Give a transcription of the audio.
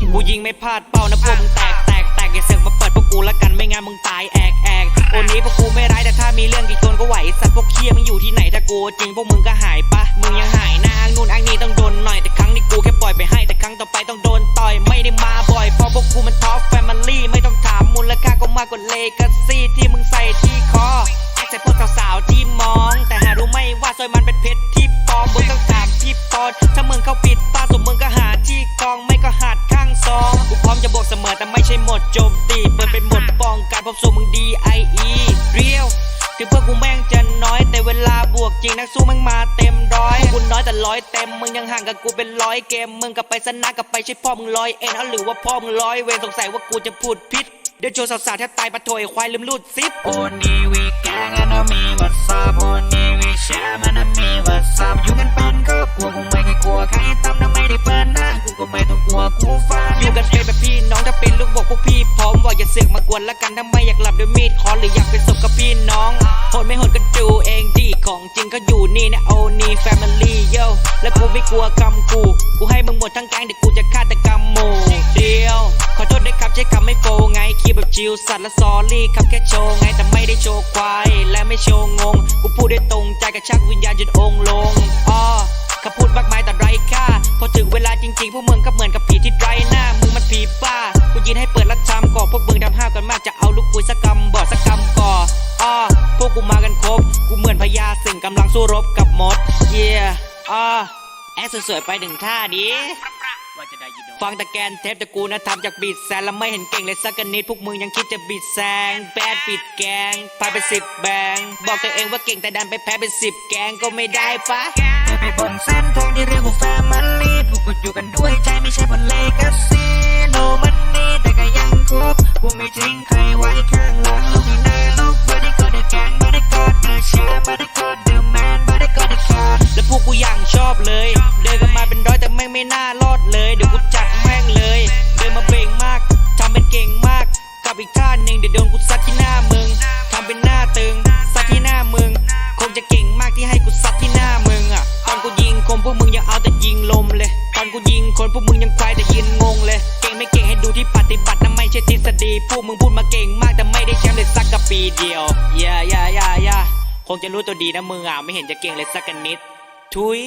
ยิงไม่พลาดเป้านะพวกมึงแตกแตกแตกอย่าเสือกมาเปิดพวกกูละกันไม่งั้นมึงตายแอกแอกโอนนี้พวกกูไม่ร้ายแต่ถ้ามีเรื่องกี่คนก็ไหวสัตว์พวกเคียมึงอยู่ที่ไหนถ้ากูจริงพวกมึงก็หายปะมึงยังหายหน้าอ้างนู่นอ้างนี่ต้องโดนหน่อยแต่ครั้งนี้กูแค่ปล่อยไปให้แต่ครั้งต่อไปต้องโดนต่อยไม่ได้มาบ่อยเพราะพวกกูมันท็อปแฟมิลี่ไม่ต้องถามมูลค่าก็มากกว่าเลกาซี่ที่มึงใส่ที่คอแอคใส่พวกสาวๆที่มอง แต่หารู้ไหม่ว่าซอยมันเป็นเพชรที่ปลอมมึงต้องถามที่ปอนถ้ามึงเข้าปิดตาสมมึงก็หา โจมตีเปิดเป็นหมดป้องกันพบสู้มึง D I E เรียวถึงพวกกูแม่งจะน้อยแต่เวลาบวกจริงนักสู้แม่งมาเต็มร้อยกูน้อยแต่ร้อยเต็มมึงยังห่างกับกูเป็นร้อยเกมมึงกลับไปสนะกลับไปใช่พ่อมึงร้อยเอ็นเอาหรือว่าพ่อมึงร้อยเวรสงสัยว่ากูจะพูดผิดเดี๋ยวโชว์สาวๆแทบตายปะโถยควายลืมรูดซิป Only we gang and I me what's up Only we share man I me what's up อยู่กันเป็นกูไม่ วนละกันถ้าไม่อยากหลับด้วยมีดคอนหรืออยากเป็นศพกับพี่น้องโหดไม่โหดก็ดูเองดีของจริงก็อยู่นี่นะโอนี่แฟมิลี่โยและกูไม่กลัวคำกูกูให้มึงหมดทั้งแก๊งเดี๋ยวกูจะฆาตกรรมหมู่เดียว ขอโทษด้วยครับใช้คำไม่โฟไงคีย์แบบจิวสัตว์และซอรี่ครับแค่โชว์ไงแต่ไม่ได้โชว์ควายและไม่โชว์งง กูพูดได้ตรงใจกระชักวิญญาณจนองลงอ้อคำพูดมากมายแต่ไร้ค่าพอถึงเวลาจริงๆพวกมึงก็เหมือนกับผีที่ไร้หน้ามึงมันผีบ้า ยินให้เปิดรัดทำก่อพวกมึงทำห้าวกันมากจะเอาลูกปุยสักกำบอดสักกำก่ออ้อพวกกูมากันครบ กูเหมือนพญาสิงกำลังสู้รบกับมดเย่อ้อแอคสวยๆไปหนึ่งท่าดิฟังต่แกนเทปต่กูนะทำจากบีดแซนแล้วไม่เห็นเก่งเลยสักกนิดพวกมึงยังคิดจะบีดแซงแบดปิดแกงพาไปสิบแบง บอกตัวเองว่าเก่งแต่ดันไปแพ้เป็นสิบแกงก็ไม่ได้ปะไปบนเส้นทางที่เรียกว่าแฟมิลี่พวกกูอยู่กันด้วยใจไม่ใช่บนเลกา แม่งไม่น่ารอดเลย เดี๋ยวกูจัดแม่งเลย เดินมาเบ่งมาก ทำเป็นเก่งมากกับอีกท่าหนึ่งเดี๋ยวโดนกูซัดที่หน้ามึง ทำเป็นหน้าตึง ซัดที่หน้ามึง คงจะเก่งมากที่ให้กูซัดที่หน้ามึงอะ ตอนกูยิงคมพวกมึงยังเอาแต่ยิงลมเลย ตอนกูยิงคนพวกมึงยังควายแต่ยินงงเลย เก่งไม่เก่งให้ดูที่ปฏิบัตินะไม่ใช่ทฤษฎี พวกมึงพูดมาเก่งมากแต่ไม่ได้แชมป์เลยสักกะปีเดียวย่าย่าย่าย่าคงจะรู้ตัวดีนะมึงอะไม่เห็นจะเก่งเลยสักกันนิด ทุย